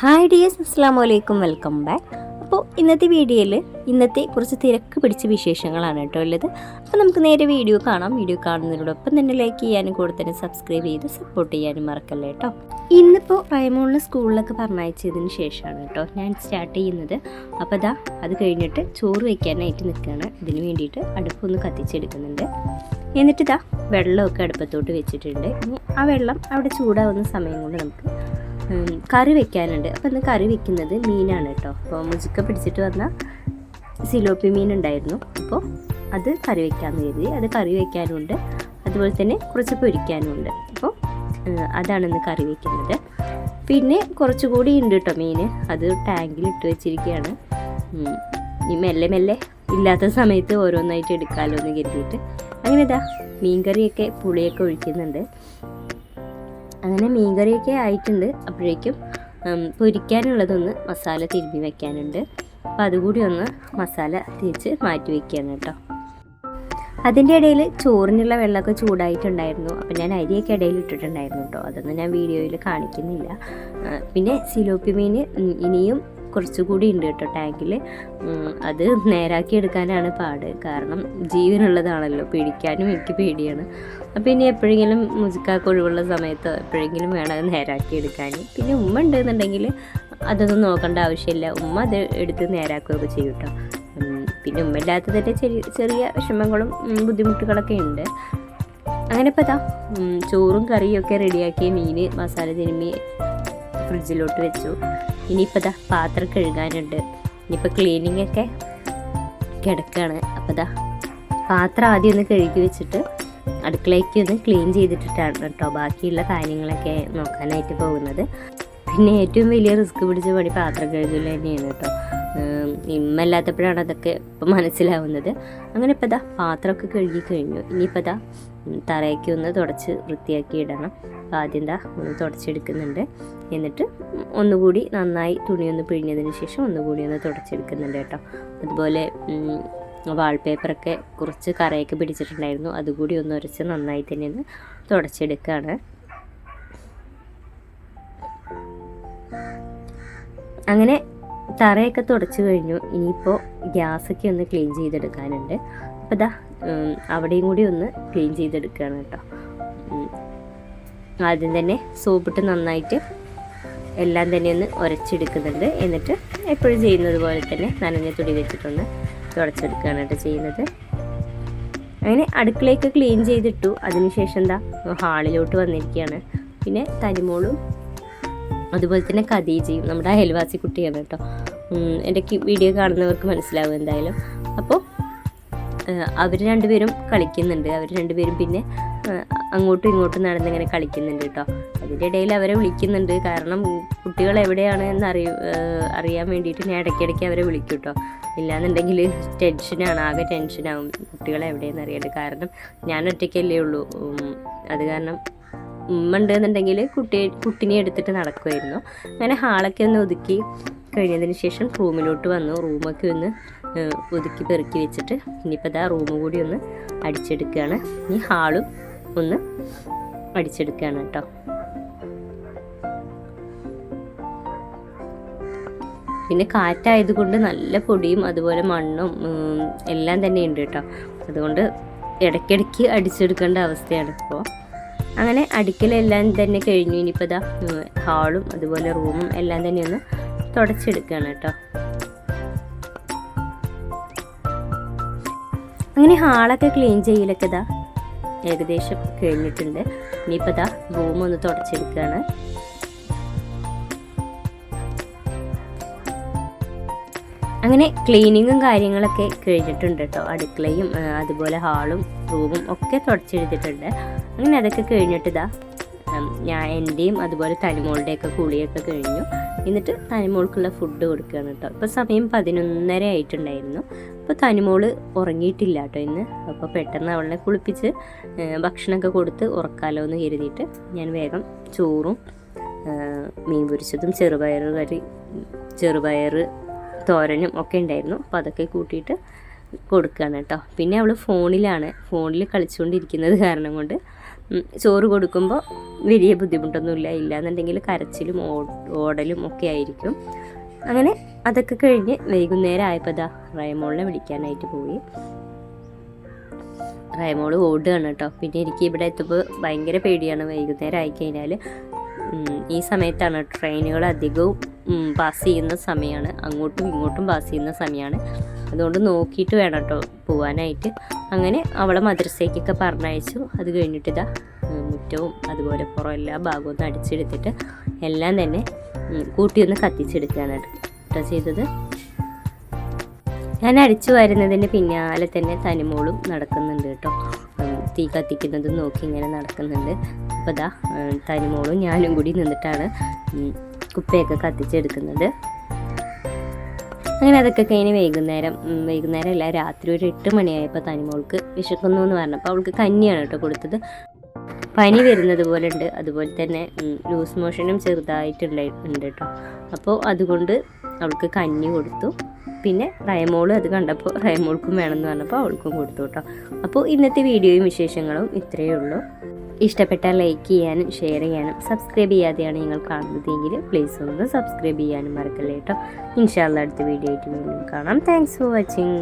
Hi dears അസ്സാം വലൈക്കും welcome back അപ്പോൾ ഇന്നത്തെ വീഡിയോയിൽ ഇന്നത്തെ കുറച്ച് തിരക്ക് പിടിച്ച വിശേഷങ്ങളാണ് കേട്ടോ ഉള്ളത്. അപ്പോൾ നമുക്ക് നേരെ വീഡിയോ കാണാം. വീഡിയോ കാണുന്നതിനോടൊപ്പം തന്നെ ലൈക്ക് ചെയ്യാനും കൂടെ തന്നെ സബ്സ്ക്രൈബ് ചെയ്ത് സപ്പോർട്ട് ചെയ്യാനും മറക്കല്ലേ കേട്ടോ. ഇന്നിപ്പോൾ റൈമോളിനെ സ്കൂളിലൊക്കെ പറഞ്ഞയച്ചതിന് ശേഷമാണ് കേട്ടോ ഞാൻ സ്റ്റാർട്ട് ചെയ്യുന്നത്. അപ്പോൾ അതാ അത് കഴിഞ്ഞിട്ട് ചോറ് വയ്ക്കാനായിട്ട് നിൽക്കുകയാണ് ഇതിന് വേണ്ടിയിട്ട് അടുപ്പൊന്ന് കത്തിച്ചെടുക്കുന്നുണ്ട്. എന്നിട്ട് ഇതാ വെള്ളമൊക്കെ അടുപ്പത്തോട്ട് വെച്ചിട്ടുണ്ട്. ഇനി ആ വെള്ളം അവിടെ ചൂടാവുന്ന സമയം കൊണ്ട് നമുക്ക് കറി വെക്കാനുണ്ട്. അപ്പോൾ ഇന്ന് കറി വെക്കുന്നത് മീനാണ് കേട്ടോ. അപ്പോൾ മുജുക്ക പിടിച്ചിട്ട് വന്ന സിലോപ്പി മീൻ ഉണ്ടായിരുന്നു. അപ്പോൾ അത് കറി വെക്കാമെന്ന് കരുതി. അത് കറി വെക്കാനുണ്ട്. അതുപോലെ തന്നെ കുറച്ച് പൊരിക്കാനുമുണ്ട് അപ്പോൾ അതാണ് ഇന്ന് കറി വെക്കുന്നത്. പിന്നെ കുറച്ചുകൂടി ഉണ്ട് കേട്ടോ മീൻ അത് ടാങ്കിൽ ഇട്ട് വെച്ചിരിക്കുകയാണ്. ഇനി മെല്ലെ മെല്ലെ ഇല്ലാത്ത സമയത്ത് ഓരോന്നായിട്ട് എടുക്കാമല്ലോ എന്ന് കരുതിയിട്ട്. അങ്ങനെ ഇതാ മീൻകറിയൊക്കെ പുളിയൊക്കെ ഒഴിക്കുന്നുണ്ട്. അങ്ങനെ മീൻകറിയൊക്കെ ആയിട്ടുണ്ട്. അപ്പോഴേക്കും പൊരിക്കാനുള്ളതൊന്ന് മസാല തിരുമ്പി വെക്കാനുണ്ട്. അപ്പോൾ അതുകൂടി ഒന്ന് മസാല തിരിച്ച് മാറ്റി വയ്ക്കുകയാണ് കേട്ടോ. അതിന്റെ ഇടയിൽ ചോറിനുള്ള വെള്ളമൊക്കെ ചൂടായിട്ടുണ്ടായിരുന്നു. അപ്പോൾ ഞാൻ അരിയൊക്കെ ഇടയിൽ ഇട്ടിട്ടുണ്ടായിരുന്നു കേട്ടോ. അതൊന്നും ഞാൻ വീഡിയോയിൽ കാണിക്കുന്നില്ല. പിന്നെ സിലോപ്പി മീൻ ഇനിയും കുറച്ചുകൂടി ഉണ്ട് കേട്ടോ ടാങ്കിൽ അത് നേരാക്കി എടുക്കാനാണ് പാട്. കാരണം ജീവനുള്ളതാണല്ലോ പിടിക്കാനും എനിക്ക് പേടിയാണ്. അപ്പോൾ ഇനി എപ്പോഴെങ്കിലും മുജിക്കാക്ക് ഒഴിവുള്ള സമയത്ത് എപ്പോഴെങ്കിലും വേണം അത് നേരാക്കി എടുക്കാൻ പിന്നെ ഉമ്മ ഉണ്ടെന്നുണ്ടെങ്കിൽ അതൊന്നും നോക്കേണ്ട ആവശ്യമില്ല. ഉമ്മ അത് എടുത്ത് നേരാക്കുകയൊക്കെ ചെയ്യും കേട്ടോ. പിന്നെ ഉമ്മ ഇല്ലാത്തതിന്റെ ചെറിയ ചെറിയ വിഷമങ്ങളും ബുദ്ധിമുട്ടുകളൊക്കെ ഉണ്ട്. അങ്ങനെ ഇപ്പോൾ ഇതാ ചോറും കറിയും ഒക്കെ റെഡിയാക്കി മീൻ മസാല തിരുമ്മി ഫ്രിഡ്ജിലോട്ട് വെച്ചു. ഇനിയിപ്പോൾ ദാ പാത്രം കഴുകാനുണ്ട്. ഇനിയിപ്പോൾ ക്ലീനിങ് ഒക്കെ കിടക്കുകയാണ് അപ്പോൾ ദാ പാത്രം ആദ്യം ഒന്ന് കഴുകി വെച്ചിട്ട് അടുക്കളയ്ക്ക് ഒന്ന് ക്ലീൻ ചെയ്തിട്ടിട്ടാണ് കേട്ടോ ബാക്കിയുള്ള കാര്യങ്ങളൊക്കെ നോക്കാനായിട്ട് പോകുന്നത്. പിന്നെ ഏറ്റവും വലിയ റിസ്ക് പിടിച്ച പണി പാത്രം കഴുകൽ തന്നെയാണ് കേട്ടോ. ഇമ്മല്ലാത്തപ്പോഴാണ് അതൊക്കെ ഇപ്പം മനസ്സിലാവുന്നത്. അങ്ങനെ ഇപ്പം ദാ പാത്രമൊക്കെ കഴുകി കഴിഞ്ഞു. ഇനിയിപ്പോൾ ഉം, തറയൊക്കെ ഒന്ന് തുടച്ച് വൃത്തിയാക്കി ഇടണം. ആദ്യം ദാ ഒന്ന് തുടച്ചെടുക്കുന്നുണ്ട്. എന്നിട്ട് ഒന്നുകൂടി നന്നായി തുണി ഒന്ന് പിഴിഞ്ഞതിന് ശേഷം ഒന്നുകൂടി ഒന്ന് തുടച്ചെടുക്കുന്നുണ്ട് കേട്ടോ. അതുപോലെ വാൾപേപ്പറൊക്കെ കുറച്ച് കറയൊക്കെ പിടിച്ചിട്ടുണ്ടായിരുന്നു. അതുകൂടി ഒന്ന് ഉരച്ച് നന്നായി തന്നെ ഒന്ന് തുടച്ചെടുക്കുകയാണ്. അങ്ങനെ തറയൊക്കെ തുടച്ചു കഴിഞ്ഞു. ഇനിയിപ്പോൾ ഗ്യാസൊക്കെ ഒന്ന് ക്ലീൻ ചെയ്തെടുക്കാനുണ്ട്. അപ്പോൾ ഇതാ അവിടെയും കൂടി ഒന്ന് ക്ലീൻ ചെയ്തെടുക്കുകയാണ് കേട്ടോ. ആദ്യം തന്നെ സോപ്പിട്ട് നന്നായിട്ട് എല്ലാം തന്നെ ഒന്ന് ഉരച്ചെടുക്കുന്നുണ്ട്. എന്നിട്ട് എപ്പോഴും ചെയ്യുന്നത് പോലെ തന്നെ നനഞ്ഞ തുണി വെച്ചിട്ടൊന്ന് തുടച്ചെടുക്കുകയാണ് കേട്ടോ ചെയ്യുന്നത്. അങ്ങനെ അടുക്കളയൊക്കെ ക്ലീൻ ചെയ്തിട്ടു. അതിനുശേഷം എന്താ ഹാളിലോട്ട് വന്നിരിക്കുകയാണ്. പിന്നെ തനിമോളും അതുപോലെ തന്നെ ഖദീജയും നമ്മുടെ അയൽവാസി കുട്ടിയാണ് കേട്ടോ. എന്റെ വീഡിയോ കാണുന്നവർക്ക് മനസ്സിലാവും എന്തായാലും. അപ്പോൾ അവർ രണ്ടുപേരും കളിക്കുന്നുണ്ട്. അവർ രണ്ടുപേരും പിന്നെ അങ്ങോട്ടും ഇങ്ങോട്ടും നടന്നിങ്ങനെ കളിക്കുന്നുണ്ട് കേട്ടോ. അതിന്റെ ഇടയിൽ അവരെ വിളിക്കുന്നുണ്ട്. കാരണം കുട്ടികൾ എവിടെയാണ് എന്ന് അറിയ അറിയാൻ വേണ്ടിയിട്ട് ഞാൻ ഇടയ്ക്കിടയ്ക്ക് അവരെ വിളിക്കും കേട്ടോ. ഇല്ലാന്നുണ്ടെങ്കിൽ ടെൻഷനാണ് ആകെ ടെൻഷനാവും കുട്ടികളെ എവിടെയെന്ന് അറിയാണ്ട്. കാരണം ഞാൻ ഒറ്റയ്ക്കല്ലേ ഉള്ളൂ. അത് കാരണം ഉമ്മ ഉണ്ടെന്നുണ്ടെങ്കിൽ കുട്ടി കുട്ടിനെ എടുത്തിട്ട് നടക്കുമായിരുന്നു. അങ്ങനെ ഹാളൊക്കെ ഒന്ന് ഒതുക്കി കഴിഞ്ഞതിന് ശേഷം റൂമിലോട്ട് വന്നു. റൂമൊക്കെ ഒന്ന് ഒതുക്കി പെറുക്കി വെച്ചിട്ട് ഇനിയിപ്പോൾ ഇതാ റൂം കൂടി ഒന്ന് അടിച്ചെടുക്കുകയാണ്. ഇനി ഹാളും ഒന്ന് അടിച്ചെടുക്കുകയാണ് കേട്ടോ. പിന്നെ കാറ്റായതുകൊണ്ട് നല്ല പൊടിയും അതുപോലെ മണ്ണും എല്ലാം തന്നെ ഉണ്ട് കേട്ടോ. അതുകൊണ്ട് ഇടയ്ക്കിടയ്ക്ക് അടിച്ചെടുക്കേണ്ട അവസ്ഥയാണ് ഇപ്പോൾ. അങ്ങനെ അടുക്കലെല്ലാം തന്നെ കഴിഞ്ഞു. ഇനിയിപ്പോൾ ഇതാ ഹാളും അതുപോലെ റൂമും എല്ലാം തന്നെ ഒന്ന് തുടച്ചെടുക്കുകയാണ് കേട്ടോ. അങ്ങനെ ഹാളൊക്കെ ക്ലീൻ ചെയ്യലൊക്കെ ഇതാ ഏകദേശം കഴിഞ്ഞിട്ടുണ്ട്. ഇനിയിപ്പോൾ ഇതാ റൂം ഒന്ന് തുടച്ചെടുക്കുകയാണ്. അങ്ങനെ ക്ലീനിങ്ങും കാര്യങ്ങളൊക്കെ കഴിഞ്ഞിട്ടുണ്ട് കേട്ടോ അടുക്കളയും അതുപോലെ ഹാളും റൂമും ഒക്കെ തുടച്ചെടുത്തിട്ടുണ്ട് അങ്ങനെ അതൊക്കെ കഴിഞ്ഞിട്ട് ഇതാ ഞാൻ എന്റെയും അതുപോലെ തനിമോളുടെയൊക്കെ കുളിയൊക്കെ കഴിഞ്ഞു. എന്നിട്ട് തനിമോൾക്കുള്ള ഫുഡ് കൊടുക്കുകയാണ് കേട്ടോ ഇപ്പോൾ സമയം പതിനൊന്നര ആയിട്ടുണ്ടായിരുന്നു. അപ്പോൾ തനിമോൾ ഉറങ്ങിയിട്ടില്ല കേട്ടോ ഇന്ന്. അപ്പോൾ പെട്ടെന്ന് അവളെ കുളിപ്പിച്ച് ഭക്ഷണമൊക്കെ കൊടുത്ത് ഉറക്കാലോ എന്ന് കരുതിയിട്ട് ഞാൻ വേഗം ചോറും മീൻ പൊരിച്ചതും ചെറുപയർ കറി ചെറുപയർ തോരനും ഒക്കെ ഉണ്ടായിരുന്നു. അപ്പോൾ അതൊക്കെ കൂട്ടിയിട്ട് കൊടുക്കുകയാണ് കേട്ടോ. പിന്നെ അവൾ ഫോണിലാണ്. ഫോണിൽ കളിച്ചുകൊണ്ടിരിക്കുന്നത് കാരണം കൊണ്ട് ചോറ് കൊടുക്കുമ്പോൾ വലിയ ബുദ്ധിമുട്ടൊന്നുമില്ല. ഇല്ല എന്നുണ്ടെങ്കിൽ കരച്ചിലും ഓടലും ഒക്കെ ആയിരിക്കും. അങ്ങനെ അതൊക്കെ കഴിഞ്ഞ് വൈകുന്നേരം ആയപ്പോൾ ദാ റയമോളിനെ വിളിക്കാനായിട്ട് പോയി. റയമോൾ ഓടുകയാണ് കേട്ടോ. പിന്നെ എനിക്ക് ഇവിടെ എത്തുമ്പോൾ ഭയങ്കര പേടിയാണ്. വൈകുന്നേരം ആയിക്കഴിഞ്ഞാൽ ഈ സമയത്താണ് ട്രെയിനുകൾ അധികവും പാസ് ചെയ്യുന്ന സമയമാണ്. അങ്ങോട്ടും ഇങ്ങോട്ടും പാസ് ചെയ്യുന്ന സമയമാണ്. അതുകൊണ്ട് നോക്കിയിട്ട് വേണം കേട്ടോ പോവാനായിട്ട്. അങ്ങനെ അവളെ മദ്രസയ്ക്കൊക്കെ പറഞ്ഞയച്ചു. അത് കഴിഞ്ഞിട്ട് ഇതാ മുറ്റവും അതുപോലെ പുറം എല്ലാ ഭാഗവും ഒന്ന് അടിച്ചെടുത്തിട്ട് എല്ലാം തന്നെ കൂട്ടി കൂട്ടിയൊന്ന് കത്തിച്ചെടുക്കുകയാണ് കേട്ടോ. ചെയ്തത്. ഞാൻ അടിച്ചു വരുന്നതിന് പിന്നാലെ തന്നെ തനിമോളും നടക്കുന്നുണ്ട് കേട്ടോ. തീ കത്തിക്കുന്നതും നോക്കി ഇങ്ങനെ നടക്കുന്നുണ്ട്. അപ്പോൾ ദാ തനിമോളും ഞാനും കൂടി നിന്നിട്ടാണ് കുപ്പയൊക്കെ കത്തിച്ചെടുക്കുന്നത്. അങ്ങനെ അതൊക്കെ കഴിഞ്ഞ് വൈകുന്നേരം വൈകുന്നേരം അല്ല രാത്രി ഒരു എട്ട് മണിയായപ്പോൾ തനിമോൾക്ക് വിശക്കുന്നു എന്ന് പറഞ്ഞപ്പോൾ അവൾക്ക് കഞ്ഞിയാണ് കേട്ടോ കൊടുത്തത്. പനി വരുന്നത് പോലെ ഉണ്ട്. അതുപോലെ തന്നെ ലൂസ് മോഷനും ചെറുതായിട്ടുണ്ടായിട്ടുണ്ട് കേട്ടോ. അപ്പോൾ അതുകൊണ്ട് അവൾക്ക് കഞ്ഞി കൊടുത്തു. പിന്നെ റയമോൾ അത് കണ്ടപ്പോൾ റയമോൾക്കും വേണമെന്ന് പറഞ്ഞപ്പോൾ അവൾക്കും കൊടുത്തു കേട്ടോ. അപ്പോൾ ഇന്നത്തെ വീഡിയോയും വിശേഷങ്ങളും ഇത്രയേ ഉള്ളൂ. ഇഷ്ടപ്പെട്ടാൽ ലൈക്ക് ചെയ്യാനും ഷെയർ ചെയ്യാനും സബ്സ്ക്രൈബ് ചെയ്യാതെയാണ് നിങ്ങൾ കാണുന്നതെങ്കിൽ പ്ലീസ് ഒന്ന് സബ്സ്ക്രൈബ് ചെയ്യാനും മറക്കല്ലേ കേട്ടോ. ഇൻഷാല്ല അടുത്ത വീഡിയോ ആയിട്ട് വീണ്ടും കാണാം. Thanks for watching